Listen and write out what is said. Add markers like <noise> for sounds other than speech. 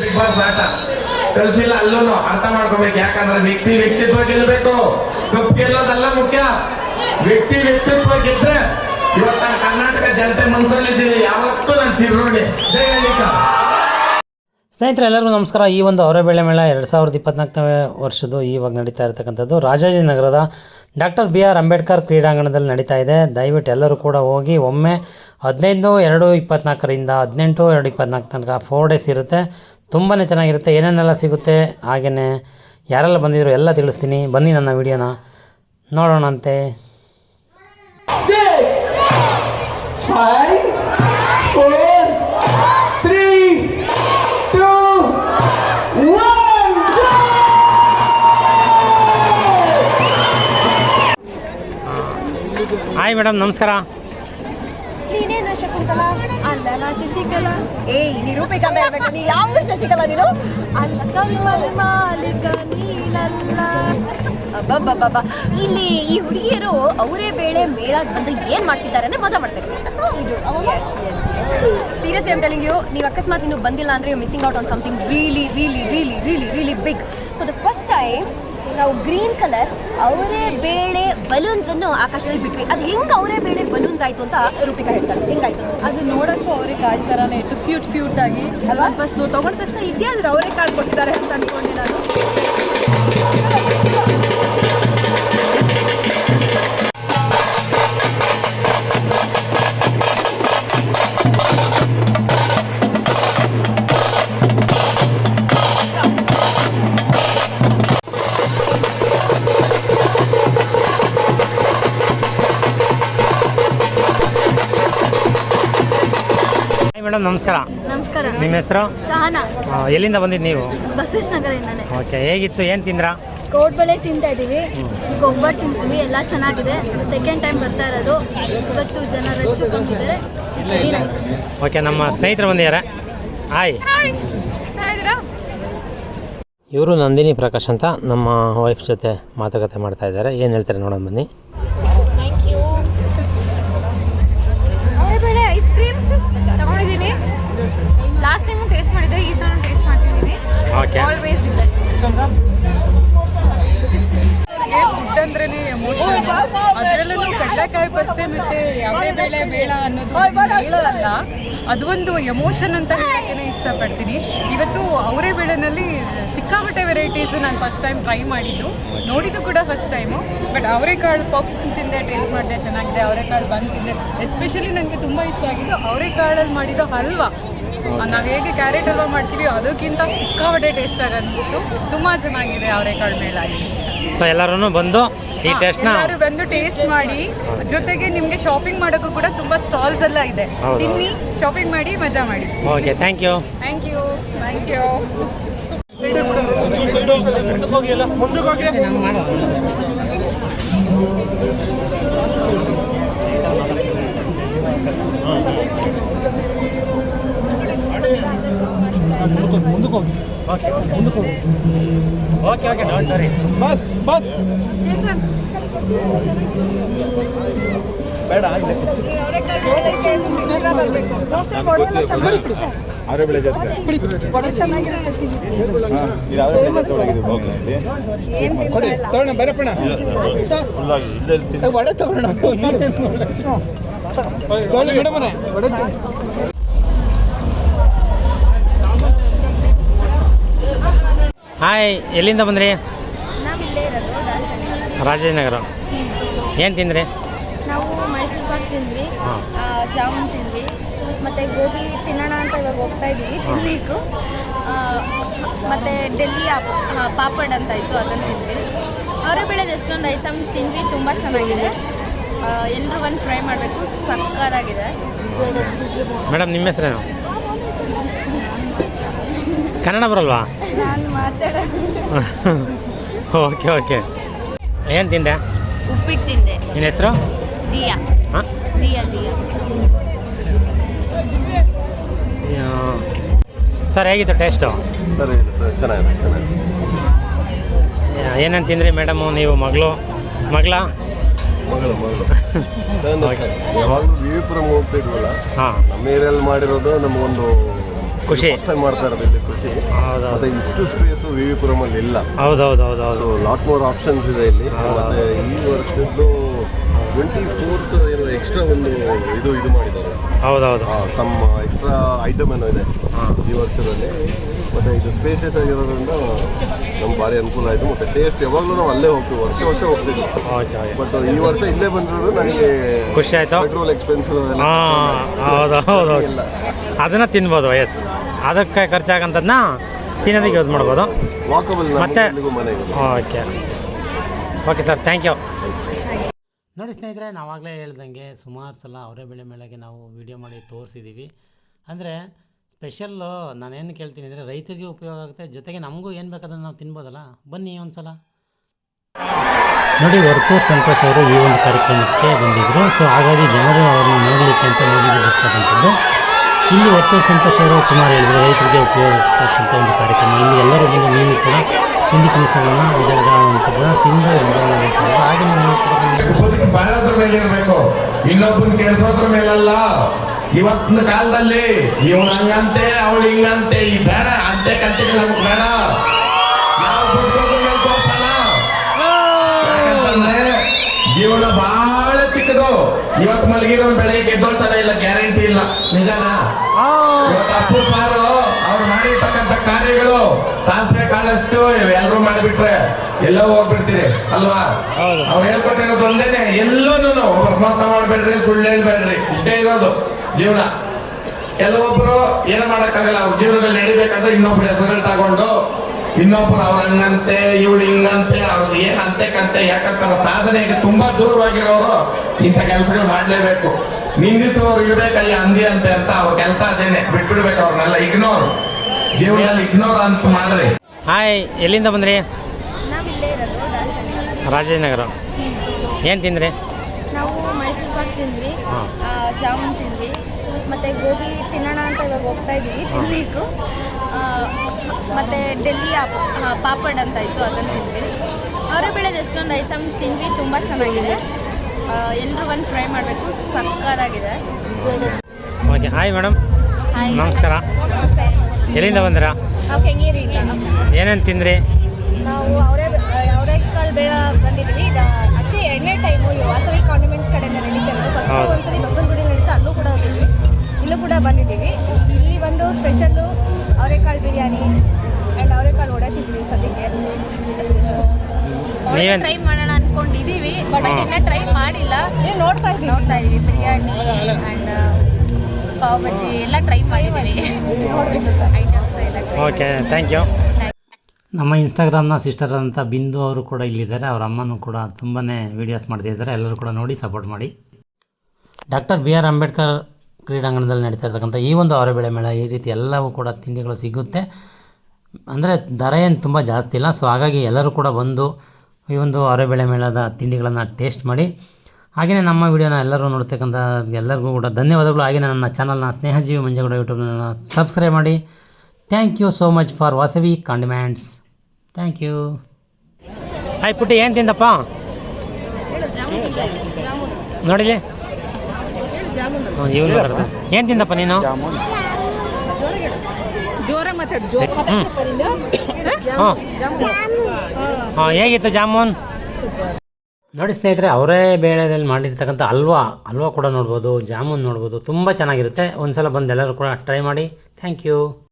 Big boss ಆಟ. ಕಲ್ಸಿಲ್ಲ ಅಲ್ಲೂ ಅರ್ಥ ಮಾಡ್ಕೋಬೇಕು. ಯಾಕಂದ್ರೆ ವ್ಯಕ್ತಿ ವ್ಯಕ್ತಿತ್ವ ಗೆಲ್ಲಬೇಕು ಕಪ್ ಗೆಲ್ಲೋದಲ್ಲ ಮುಖ್ಯ. ವ್ಯಕ್ತಿ ವ್ಯಕ್ತಿತ್ವ ಗೆದ್ರೆ ಇವತ್ತ ಕರ್ನಾಟಕ ಜನತೆ ಮನಸ್ಸಲ್ಲಿದ್ದೀವಿ ಯಾವತ್ತೂ ನಾನು ಚಿರೋಡಿ ಜೈ ಲಲಿತಾ ಸ್ನೇಹಿತರೆ, ಎಲ್ಲರಿಗೂ ನಮಸ್ಕಾರ. ಈ ಒಂದು ಹೊರಬೇಳೆ ಮೇಳ ಎರಡು ಸಾವಿರದ ಇಪ್ಪತ್ನಾಲ್ಕನೇ ವರ್ಷದ್ದು ಇವಾಗ ನಡೀತಾ ಇರತಕ್ಕಂಥದ್ದು ರಾಜಾಜಿನಗರದ ಡಾಕ್ಟರ್ ಬಿ ಆರ್ ಅಂಬೇಡ್ಕರ್ ಕ್ರೀಡಾಂಗಣದಲ್ಲಿ ನಡೀತಾ ಇದೆ. ದಯವಿಟ್ಟು ಎಲ್ಲರೂ ಕೂಡ ಹೋಗಿ ಒಮ್ಮೆ ಹದಿನೈದು ಎರಡು ಇಪ್ಪತ್ನಾಲ್ಕರಿಂದ ಹದಿನೆಂಟು ಎರಡು ಇಪ್ಪತ್ನಾಲ್ಕು ತನಕ ಫೋರ್ ಡೇಸ್ ಇರುತ್ತೆ. ತುಂಬಾ ಚೆನ್ನಾಗಿರುತ್ತೆ ಏನೇನೆಲ್ಲ ಸಿಗುತ್ತೆ ಹಾಗೆಯೇ ಯಾರೆಲ್ಲ ಬಂದಿದ್ರು ಎಲ್ಲ ತಿಳಿಸ್ತೀನಿ. ಬನ್ನಿ ನನ್ನ ವಿಡಿಯೋನ. ನೋಡೋಣಂತೆ. ಹಾಯ್ ಮೇಡಮ್ ನಮಸ್ಕಾರ. ಶಕುಂತಲ ಅಲ್ಲ ನಾ ಶಶಿಕಲಾ. ಏಯ್ ನಿರೂಪಿಕ ಹೇಳ್ಬೇಕು ನೀ ಯಾವ ಶಶಿಕಲಾ ನೀನು? ಅಲ್ಲ ಕರುವಲ್ ಮಾಲಿಕ ನೀನಲ್ಲ. ಅಬ್ಬಬ್ಬಬ್ಬ ಇಲ್ಲಿ ಈ ಹುಡುಗಿಯರು ಅವರೇ ಬೇಳೆ ಮೇಳ ಬಂದು ಏನ್ ಮಾಡ್ತಿದ್ದಾರೆ ಅಂದ್ರೆ ಮಜಾ ಮಾಡ್ತಾರೆ ಇದು. ಸೀರಿಯಸ್ ಐಮ್ ಟೆಲಿಂಗ್ ಯು ನೀವು ಅಕಸ್ಮಾತ್ ನೀವು ಬಂದಿಲ್ಲ ಅಂದ್ರೆ you missing out on something really really really really really big for the first time ನಾವು ಗ್ರೀನ್ ಕಲರ್ ಅವರೇ ಬೇಳೆ ಬಲೂನ್ಸ್ ಅನ್ನು ಆಕಾಶದಲ್ಲಿ ಬಿಟ್ವಿ. ಅದು ಹೆಂಗ್ ಅವರೇ ಬೇಳೆ ಬಲೂನ್ಸ್ ಆಯ್ತು ಅಂತ ರೂಪಿಕಾ ಹೇಳ್ತಾಳೆ. ಹೆಂಗಾಯ್ತು? ಅದು ನೋಡಕ್ಕೂ ಅವ್ರಿಗೆ ಕಾಳ್ ಥರನೇ ಇತ್ತು. ಕ್ಯೂಟ್ ಕ್ಯೂಟ್ ಆಗಿ ಅಲ್ವಾ? ಫಸ್ಟ್ ತಗೊಂಡ ತಕ್ಷಣ ಇದೆಯಾದ್ರೆ ಅವರೇ ಕಾಳ್ ಕೊಟ್ಟಿದ್ದಾರೆ ಅಂತ ಅನ್ಕೊಂಡೆ ನಾನು. ಮೇಡಮ್ ನಮಸ್ಕಾರ. ನಮಸ್ಕಾರ. ನಿಮ್ಮ ಹೆಸರು? ಸಹನಾ. ಎಲ್ಲಿಂದ ಬಂದಿದ್ದು ನೀವು? ಬಸವೇಶ್ ನಗರದಿಂದಾನೆ ಓಕೆ ಹೇಗಿತ್ತು ಏನು ತಿಂದ್ರಾ? ಕೋಡ್ಬಳೆ ತಿಂತಾ ಇದ್ದೀವಿ. ಒಬ್ಬಟ್ಟು ತಿಂತೀವಿ ಎಲ್ಲ ಚೆನ್ನಾಗಿದೆ. ಸೆಕೆಂಡ್ ಟೈಮ್ ಬರ್ತಾ ಇರೋದು. ಇವತ್ತು ಜನ ರಶ್ ಬಂದಿದ್ದಾರೆ. ಓಕೆ ನಮ್ಮ ಸ್ನೇಹಿತರು ಬಂದಿದ್ದಾರೆ. ಹಾಯ್ ಇವರು ನಂದಿನಿ ಪ್ರಕಾಶ್ ಅಂತ ನಮ್ಮ ವೈಫ್ ಜೊತೆ ಮಾತುಕತೆ ಮಾಡ್ತಾ ಇದ್ದಾರೆ. ಏನು ಹೇಳ್ತಾರೆ ನೋಡೋಣ ಬನ್ನಿ. ಆಲ್ವೇಸ್ ದಿ ಬೆಸ್ಟ್ ಫುಡ್ ಅಂದ್ರೇನೆ ಎಮೋಷನ್ ಅದರಲ್ಲೂ ಕಡಲೆಕಾಯಿ ಬಸ್ಸೆ ಮತ್ತೆ ಯಾವುದೇ ಬೇಳೆ ಬೇಡ ಅನ್ನೋದು ಹೇಳಲ್ಲ ಅಲ್ಲ ಅದು ಒಂದು ಎಮೋಷನ್ ಅಂತ ಹೇಳಕ್ಕೆ ಇಷ್ಟಪಡ್ತೀನಿ. ಇವತ್ತು ಅವರೇ ಬೇಳೆನಲ್ಲಿ ಸಿಕ್ಕಾಪಟ್ಟೆ ವೆರೈಟೀಸು ನಾನು ಫಸ್ಟ್ ಟೈಮ್ ಟ್ರೈ ಮಾಡಿದ್ದು. ನೋಡಿದ್ದು ಕೂಡ ಫಸ್ಟ್ ಟೈಮು ಬಟ್ ಅವರೆಕಾಳು ಪಪ್ಸ್ ತಿಂದೆ ಟೇಸ್ಟ್ ಮಾಡಿದೆ ಚೆನ್ನಾಗಿದೆ. ಅವರೆಕಾಳು ಬಂದು ತಿಂದೆ. ಎಸ್ಪೆಷಲಿ ನನಗೆ ತುಂಬ ಇಷ್ಟ ಆಗಿದ್ದು ಅವರೆಕಾಳಲ್ಲಿ ಮಾಡಿದ ಹಲ್ವಾ. ನಾವು ಹೇಗೆ ಕ್ಯಾರೆಟ್ ಹಲ್ವಾ ಮಾಡ್ತೀವಿ ಅದಕ್ಕಿಂತ ಸಿಕ್ಕಾಪಟ್ಟೆ ಟೇಸ್ಟ್ ಆಗನ್ನಿಸ್ತು ತುಂಬ ಚೆನ್ನಾಗಿದೆ ಅವರೆಕಾಳು ಆಗಿ ಸೊ ಎಲ್ಲರೂ ಬಂದು ಈ ಟೇಸ್ಟ್ ಟೆಸ್ಟ್ನ ಎಲ್ಲರೂ ಬಂದು ಟೇಸ್ಟ್ ಮಾಡಿ ಜೊತೆಗೆ ನಿಮಗೆ ಶಾಪಿಂಗ್ ಮಾಡೋಕ್ಕೂ ಕೂಡ ತುಂಬಾ ಸ್ಟಾಲ್ಸ್ ಎಲ್ಲ ಇದೆ ತಿನ್ನಿ ಶಾಪಿಂಗ್ ಮಾಡಿ ಮಜಾ ಮಾಡಿ okay thank you thank you thank you okay okay don't worry bus ಬಸ್. ಬೇಡ ಅವರೇ ಬೆಳೆ ಜಾತ್ರೆ. ಹಾ, ಇದು ಅವರೇ ಬೆಳೆ ಜಾತ್ರೆ ಒಳಗಿದೆ. ಓಕೆ, ಇಲ್ಲಿ. ಕೊಡಿ, ತಗೊಳ್ಳೋಣ, ಬರಪ್ಪಣ. ವಡೆ ತಗೊಳ್ಳೋಣ. ವಡೆ ಹಾಯ್ ಎಲ್ಲಿಂದ ಬಂದ್ರಿ? ರಾಜನಗರ. ಏನು ತಿಂದ್ರಿ? ನಾವು ಮೈಸೂರು ಪಾಕ್ ತಿಂದ್ವಿ. ಜಾಮೂನ್ ತಿಂದ್ವಿ. ಮತ್ತು ಗೋಬಿ ತಿನ್ನೋಣ ಅಂತ ಇವಾಗ ಹೋಗ್ತಾ ಇದ್ದೀವಿ ತಿನ್ನಬೇಕು ಮತ್ತು ಡೆಲ್ಲಿ ಪಾಪಡ್ ಅಂತ ಇತ್ತು ಅದನ್ನು ತಿಂದ್ವಿ. ಅವರೇ ಬೆಳೆದು ಎಷ್ಟೊಂದು ಐಟಮ್ ತಿಂದ್ವಿ ತುಂಬ ಚೆನ್ನಾಗಿದೆ. ಎಲ್ಲರೂ ಒಂದು ಟ್ರೈ ಮಾಡಬೇಕು ಸಕ್ಕತ್ತಾಗಿದೆ. ಮೇಡಮ್ ನಿಮ್ಮ ಹೆಸರೇನು? ಕನ್ನಡ ಬರಲ್ವಾ? ನಾನು ಮಾತಾಡ ಓಕೆ ಓಕೆ. ಏನು ತಿಂದೆ? ಉಪ್ಪಿಟ್ಟು ತಿಂದೆ. ನಿನ್ನ ಹೆಸರು? ದಿಯಾ. ಹಾಂ? ದಿಯಾ ದಿಯಾ. ಸರ್ ಹೇಗಿತ್ತು ಟೇಸ್ಟು? ಸರಿ ಚೆನ್ನಾಗಿದೆ ಚೆನ್ನಾಗಿದೆ ಏನೇನು ತಿಂದ್ರಿ ಮೇಡಮು ನೀವು ಮಗಳು? ಮಗಳ? ಮಗಳು ಮಗಳು. <laughs> ಯಾವಾಗಲೂ ವಿವಿಪುರಂ ಹೋಗ್ತಾ ಇದ್ವಲ್ಲ ಹಾಂ. ನಮ್ಮ ಏರಿಯಲ್ಲಿ ಮಾಡಿರೋದು ನಮಗೊಂದು ಖುಷಿ. ಫಸ್ಟ್ ಟೈಮ್ ಮಾಡ್ತಾ ಇರೋದು ಇಲ್ಲಿ ಖುಷಿ. ಹೌದೌದು. ಮತ್ತೆ ಇಷ್ಟು ಸ್ಪೇಸು ವಿ ವಿ ಪುರಮಲ್ಲಿ ಇಲ್ಲ. ಹೌದೌದು ಹೌದು ಹೌದು ಸೊ ಲಾಟ್ ಮೋರ್ ಆಪ್ಷನ್ಸ್ ಇದೆ ಇಲ್ಲಿ. ಮತ್ತೆ ಈ ವರ್ಷದ್ದು ಟ್ವೆಂಟಿ ಫೋರ್ತ್ ಏನು ಎಕ್ಸ್ಟ್ರಾ ಒಂದು ಇದು ಇದು ಮಾಡಿದ್ದಾರೆ. ಹೌದೌದು. ಸಮ್ ಎಕ್ಸ್ಟ್ರಾ ಐಟಮ್ ಏನೋ ಇದೆ ಈ ವರ್ಷದಲ್ಲಿ. ಮತ್ತೆ ಇದು ಸ್ಪೇಸಸ್ ಆಗಿರೋದ್ರಿಂದ ನಮ್ಗೆ ಭಾರಿ ಅನುಕೂಲ ಆಯಿತು. ಮತ್ತೆ ಟೇಸ್ಟ್ ಯಾವಾಗಲೂ ನಾವು ಅಲ್ಲೇ ಹೋಗ್ತೀವಿ. ವರ್ಷ ವರ್ಷ ಹೋಗ್ತಿದ್ವಿ ಓಕೆ ಬಟ್ ಈ ವರ್ಷ ಇಲ್ಲೇ ಬಂದಿರೋದು ನನಗೆ ಖುಷಿ ಆಯ್ತು? ಪೆಟ್ರೋಲ್ ಹೌದು ಹೌದು ಇಲ್ಲ. ಅದನ್ನು ತಿನ್ಬೋದು ಎಸ್ ಅದಕ್ಕೆ ಖರ್ಚಾಗಂಥದ್ದನ್ನ ತಿನ್ನೋದಕ್ಕೆ ಯೂಸ್ ಮಾಡ್ಬೋದು. ವಾಕಬಲ್ ಮತ್ತೆ- okay. Okay sir thank you ನೋಡಿ ಸ್ನೇಹಿತರೆ, ನಾವಾಗಲೇ ಹೇಳ್ದಂಗೆ ಸುಮಾರು ಸಲ ಅವರೇ ಬೆಳೆ ಮೇಳೆಗೆ ನಾವು ವೀಡಿಯೋ ಮಾಡಿ ತೋರಿಸಿದ್ದೀವಿ ಅಂದರೆ ಸ್ಪೆಷಲ್ಲು ನಾನೇನು ಕೇಳ್ತೀನಿ ಅಂದರೆ ರೈತರಿಗೆ ಉಪಯೋಗ ಆಗುತ್ತೆ, ಜೊತೆಗೆ ನಮಗೂ ಏನು ಬೇಕಾದ್ರೆ ನಾವು ತಿನ್ಬೋದಲ್ಲ. ಬನ್ನಿ ಒಂದು ಸಲ ನೋಡಿ, ವರ್ತೂರ್ ಸಂತೋಷ್ ಅವರು ಈ ಒಂದು ಕಾರ್ಯಕ್ರಮಕ್ಕೆ ಬಂದಿದ್ದರು ಸೊ ಹಾಗಾಗಿ ಜನರು ಅವ್ರನ್ನ ನೋಡಲಿಕ್ಕೆ ಅಂತ ನೋಡಿಗೆ ಬರ್ತಕ್ಕಂಥದ್ದು ಇಲ್ಲಿ ವರ್ತೂರ್ ಸಂತೋಷ್ ಅವರು ಸುಮಾರು ಹೇಳಿದ್ರು ರೈತರಿಗೆ ಉಪಯೋಗ ಒಂದು ಕಾರ್ಯಕ್ರಮ. ಇಲ್ಲಿ ಎಲ್ಲರೂ ಬಂದು ನೀನು ಕೂಡ ತಿಂಡಿ ತಿನಿಸುಗಳನ್ನು ವಿಧ ವಿಧವಾದಂಥದ್ದನ್ನ ತಿಂದು ಎಂಜಾಯ್ ಮಾಡಬೇಕು ಹಾಗೆ ನೀವು ಬದುಕು ಮೇಲೆ ಇರಬೇಕು. ಇನ್ನೊಬ್ಬನ ಕೆಲ್ಸೋದ್ರ ಮೇಲಲ್ಲ. ಇವತ್ತಿನ ಕಾಲದಲ್ಲಿ ಇವನ್ ಹಂಗಂತೆ ಅವಳು ಹಿಂಗಂತೆ ಈ ಬೇಡ ಅಂತೆ ಕಂತೆ ನಮ್ಗೆ ಬೇಡ. ಜೀವನ ಬಹಳ ಚಿಕ್ಕದು. ಇವತ್ತು ಮಲಗಿರೋ ಬೆಳಗ್ಗೆ ಗೆದ್ದೋಳ್ತಾನೆ ಇಲ್ಲ ಗ್ಯಾರಂಟಿ ಇಲ್ಲ. ನಿಜನಾ? ಸಾರು ಮಾಡಿರ್ತಕ್ಕಂಥ ಕಾರ್ಯಗಳು ಸಾಸಿವೆ ಕಾಳಷ್ಟು ಎಲ್ಲರೂ ಮಾಡಿಬಿಟ್ರೆ ಎಲ್ಲೋ ಹೋಗ್ಬಿಡ್ತೀರಿ ಅಲ್ವಾ. ಅವ್ರು ಹೇಳ್ಕೊಟ್ಟಿರೋದು ಒಂದೇನೆ ಎಲ್ಲೂನು ಒಬ್ರು ಮೋಸ ಮಾಡ್ಬೇಡ್ರಿ ಸುಳ್ಳು ಹೇಳ್ಬೇಡ್ರಿ ಇಷ್ಟೇ ಇರೋದು ಜೀವನ. ಕೆಲವೊಬ್ರು ಏನು ಮಾಡೋಕ್ಕಾಗಲ್ಲ ಅವ್ರ ಜೀವನದಲ್ಲಿ ನಡಿಬೇಕಂದ್ರೆ ಇನ್ನೊಬ್ರು ಹೆಸರುಗಳು ತಗೊಂಡು ಇನ್ನೊಬ್ರು ಅವ್ರ ಹಂಗಂತೆ ಇವಳು ಹಿಂಗಂತೆ ಅವ್ರು ಏನ್ ಅಂತೆ ಕಂತೆ ಯಾಕಂತ ಸಾಧನೆಗೆ ತುಂಬಾ ದೂರವಾಗಿರೋರು ಇಂಥ ಕೆಲಸಗಳು ಮಾಡ್ಲೇಬೇಕು. ನಿಂದಿಸುವವರು ಇರ್ಬೇಕಯ್ಯ ಅಂದಿ ಅಂತೆ ಅಂತ ಅವ್ರ ಕೆಲಸ ಅದೇನೆ ಬಿಟ್ಬಿಡ್ಬೇಕು ಅವ್ರನ್ನೆಲ್ಲ ಇಗ್ನೋರ್. ಜೀವನದಲ್ಲಿ ಇಗ್ನೋರ್ ಅಂತ ಮಾಡ್ರಿ ಹಾಯ್ ಎಲ್ಲಿಂದ ಬಂದ್ರಿ? ರಾಜೇಂದ್ರನಗರ ಇರೋದು ದಾಸವಾಳ. ರಾಜಾಜನಗರ ಏನು ತಿಂದ್ರಿ? ನಾವು ಮೈಸೂರು ಪಾಕ್ ತಿಂದ್ವಿ. ಆ, ಜಾಮೂನ್ ತಿಂದ್ವಿ. ಮತ್ತೆ ಗೋಬಿ ತಿನ್ನೋಣ ಅಂತ ಇವಾಗ ಹೋಗ್ತಾ ಇದೀವಿ ತಿನ್ಬೇಕು. ಮತ್ತೆ ಡೆಲ್ಲಿ ಆಪ್- ಆ, ಪಾಪಡ್ ಅಂತ ಇತ್ತು ಅದನ್ನು ತಿಂದ್ವಿ. ಅವರ ಬೆಳೆದ ಎಷ್ಟೊಂದು ಐಟಮ್ ತಿಂದ್ವಿ ತುಂಬ ಚೆನ್ನಾಗಿದೆ. ಎಲ್ಲರೂ ಒಂದು ಟ್ರೈ ಮಾಡಬೇಕು ಸಕ್ಕತ್ತಾಗಿದೆ. Okay hi madam. ನಮಸ್ಕಾರ. ನಮಸ್ತೆ. ಎಲ್ಲಿಂದ ಬಂದ್ರಾ? ಏನೇನು ತಿಂದ್ರಿ? ನಾವು ಅವರೇ ಅವರೇಕಾಳು ಬೇಡ ಬಂದಿದ್ದೀವಿ. ಈಗ ಆಕ್ಚುಲಿ ಎರಡನೇ ಟೈಮು ಈ ವಾಸವಿ ಕಾಂಡಿಮೆಂಟ್ಸ್ ಕಡೆಯಿಂದ ನಡೀತಿರೋದು ಫಸ್ಟ್. ಒಂದ್ಸಲಿ ಬಸವನಗುಡಿ ನಡೀತಾ ಅಲ್ಲೂ ಕೂಡ ಹೋಗಿದ್ವಿ. ಇಲ್ಲೂ ಕೂಡ ಬಂದಿದ್ದೀವಿ. ಇಲ್ಲಿ ಬಂದು ಸ್ಪೆಷಲ್ಲು ಅವರೆಕಾಳು ಬಿರಿಯಾನಿ ಆ್ಯಂಡ್ ಅವರೇಕಾಳು ವಡೆ ತಿಂದಿದ್ದೀವಿ ಸದ್ಯಕ್ಕೆ. ಟ್ರೈ ಮಾಡೋಣ ಅನ್ಕೊಂಡಿದ್ದೀವಿ ಬಟ್. ಇನ್ನೂ ಟ್ರೈ ಮಾಡಿಲ್ಲ. ನೀವು ನೋಡ್ತಾ ಇದ್ದೀವಿ ನೋಡ್ತಾ ಇದ್ದೀವಿ ಬಿರಿಯಾನಿ ಆ್ಯಂಡ್ ಪಾವ್ ಬಜ್ಜಿ ಎಲ್ಲ ಟ್ರೈ ಮಾಡಿದ್ದೀವಿ ನೋಡಬೇಕು ಸರ್ ಐಟಮ್ಸ್ ಎಲ್ಲ ಓಕೆ ಥ್ಯಾಂಕ್ ಯು ನಮ್ಮ ಇನ್ಸ್ಟಾಗ್ರಾಮ್ನ ಸಿಸ್ಟರ್ ಅಂತ ಬಿಂದು ಅವರು ಕೂಡ ಇಲ್ಲಿದ್ದಾರೆ. ಅವ್ರ ಅಮ್ಮನೂ ಕೂಡ ತುಂಬಾ ವೀಡಿಯೋಸ್ ಮಾಡ್ತಿದ್ದಾರೆ. ಎಲ್ಲರೂ ಕೂಡ ನೋಡಿ ಸಪೋರ್ಟ್ ಮಾಡಿ. ಡಾಕ್ಟರ್ ಬಿ ಆರ್ ಅಂಬೇಡ್ಕರ್ ಕ್ರೀಡಾಂಗಣದಲ್ಲಿ ನಡೀತಾ ಇರ್ತಕ್ಕಂಥ ಈ ಒಂದು ಅವರಬೇಳೆ ಬೆಳೆ ಮೇಳ ಈ ರೀತಿ ಎಲ್ಲವೂ ಕೂಡ ತಿಂಡಿಗಳು ಸಿಗುತ್ತೆ. ಅಂದರೆ ದರ ಏನು ತುಂಬ ಜಾಸ್ತಿ ಇಲ್ಲ. ಸೊ ಹಾಗಾಗಿ ಎಲ್ಲರೂ ಕೂಡ ಬಂದು ಈ ಒಂದು ಅವರೆಬೇಳೆ ಮೇಳದ ತಿಂಡಿಗಳನ್ನು ಟೇಸ್ಟ್ ಮಾಡಿ. ಹಾಗೆಯೇ ನಮ್ಮ ವಿಡಿಯೋನ ಎಲ್ಲರೂ ನೋಡ್ತಕ್ಕಂಥ ಎಲ್ಲರಿಗೂ ಕೂಡ ಧನ್ಯವಾದಗಳು. ಹಾಗೆಯೇ ನನ್ನ ಚಾನಲ್ನ ಸ್ನೇಹಜೀವಿ ಮಂಜೇಗೌಡ ಯೂಟ್ಯೂಬ್ನ ಸಬ್ಸ್ಕ್ರೈಬ್ ಮಾಡಿ. Thank you so much for Vasavi condiments thank you ಆಯ್ತು ಪುಟ್ಟಿ ಏನು ತಿಂದಪ್ಪ? ನೋಡಿಲಿ? ಏನು ತಿಂದಪ್ಪ ನೀನು? ಜೋರ ಮಾತಾಡು ಜೋರ ಹ್ಞೂ ಹಾಂ. ಹೇಗಿತ್ತು ಜಾಮೂನ್? ನೋಡಿ ಸ್ನೇಹಿತರೆ, ಅವರೇ ಬೇಳೆದಲ್ಲಿ ಮಾಡಿರ್ತಕ್ಕಂಥ ಹಲ್ವಾ ಹಲ್ವಾ ಕೂಡ ನೋಡ್ಬೋದು, ಜಾಮೂನ್ ನೋಡ್ಬೋದು, ತುಂಬ ಚೆನ್ನಾಗಿರುತ್ತೆ. ಒಂದು ಸಲ ಬಂದು ಎಲ್ಲರೂ ಕೂಡ ಟ್ರೈ ಮಾಡಿ. Thank you